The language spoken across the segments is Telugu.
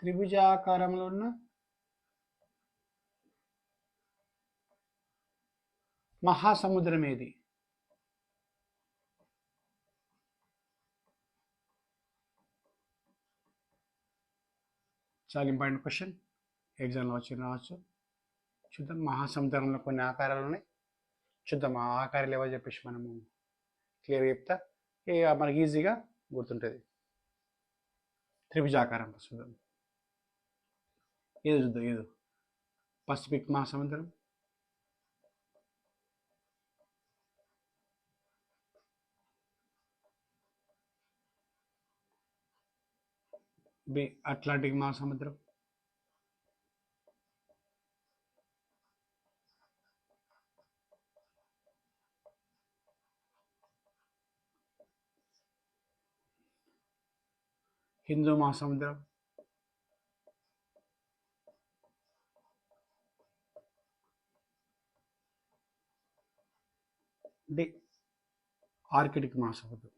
త్రిభుజాకారంలో ఉన్న మహాసముద్రం ఏది చాలా ఇంపార్టెంట్ క్వశ్చన్ ఎగ్జామ్లో వచ్చి రావచ్చు. చూద్దాం. మహాసముద్రంలో కొన్ని ఆకారాలు ఉన్నాయి. చూద్దాం. ఆ ఆకారాలు ఏవో చెప్పేసి మనము క్లియర్గా చెప్తా. ఇక మనకి ఈజీగా గుర్తుంటుంది. త్రిభుజాకారం చూద్దాం. ఏదో చూద్దాం ఏదో పసిఫిక్ మహాసముద్రం. బి అట్లాంటిక్ మహాసముద్రం. హిందూ మహాసముద్రం. డి ఆర్కిటిక్ మహాసముద్రం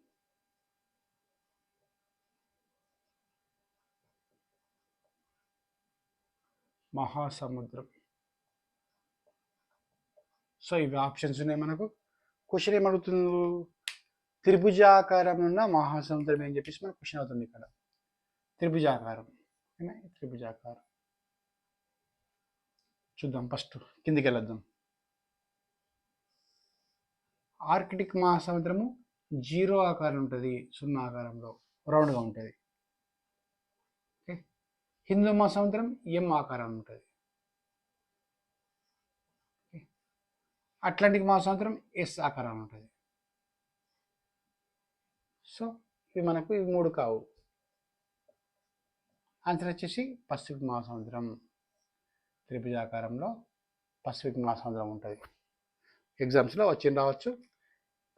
మహాసముద్రం. సో ఇవి ఆప్షన్స్ ఉన్నాయి మనకు. క్వశ్చన్ ఏమడుగుతుంది త్రిభుజాకారం ఉన్న మహాసముద్రం అని చెప్పేసి మనకు క్వశ్చన్ అవుతుంది ఇక్కడ. త్రిభుజాకారం. త్రిభుజాకారం. చూద్దాం ఫస్ట్. కిందికి వెళ్ళొద్దాం ఆర్కిటిక్ మహాసముద్రము జీరో ఆకారం ఉంటుంది సున్నా ఆకారంలో రౌండ్గా ఉంటుంది. ఓకే? హిందూ మహాసముద్రం ఎం ఆకారం ఉంటుంది? అట్లాంటిక్ మహాసముద్రం ఎస్ ఆకారం ఉంటుంది. సో ఇవి మనకు ఇవి మూడు కావు. ఆన్సర్ వచ్చేసి పసిఫిక్ మహాసముద్రం. త్రిభుజాకారంలో పసిఫిక్ మహాసముద్రం ఉంటుంది. ఎగ్జామ్స్లో వచ్చి రావచ్చు.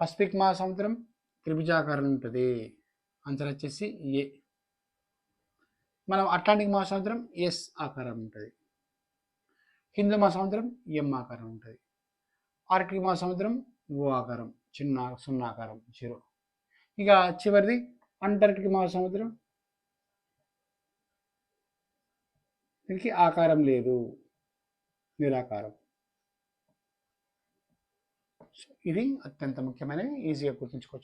పసిఫిక్ మహాసముద్రం త్రిభుజాకారం ఉంటుంది. ఆన్సర్ వచ్చేసి ఏ మనం అట్లాంటిక్ మహాసముద్రం ఎస్ ఆకారం ఉంటుంది. హిందూ మహాసముద్రం ఎం ఆకారం ఉంటుంది. ఆర్కిక్ మహాసముద్రం ఓ ఆకారం చిన్న సున్నా ఆకారం జీరో. ఇక చివరిది అంటార్కిటిక్ మహాసముద్రం. దీనికి ఆకారం లేదు. నిరాకారం. ఇది అత్యంత ముఖ్యమైనవి ఈజీగా గుర్తుంచుకోవచ్చు.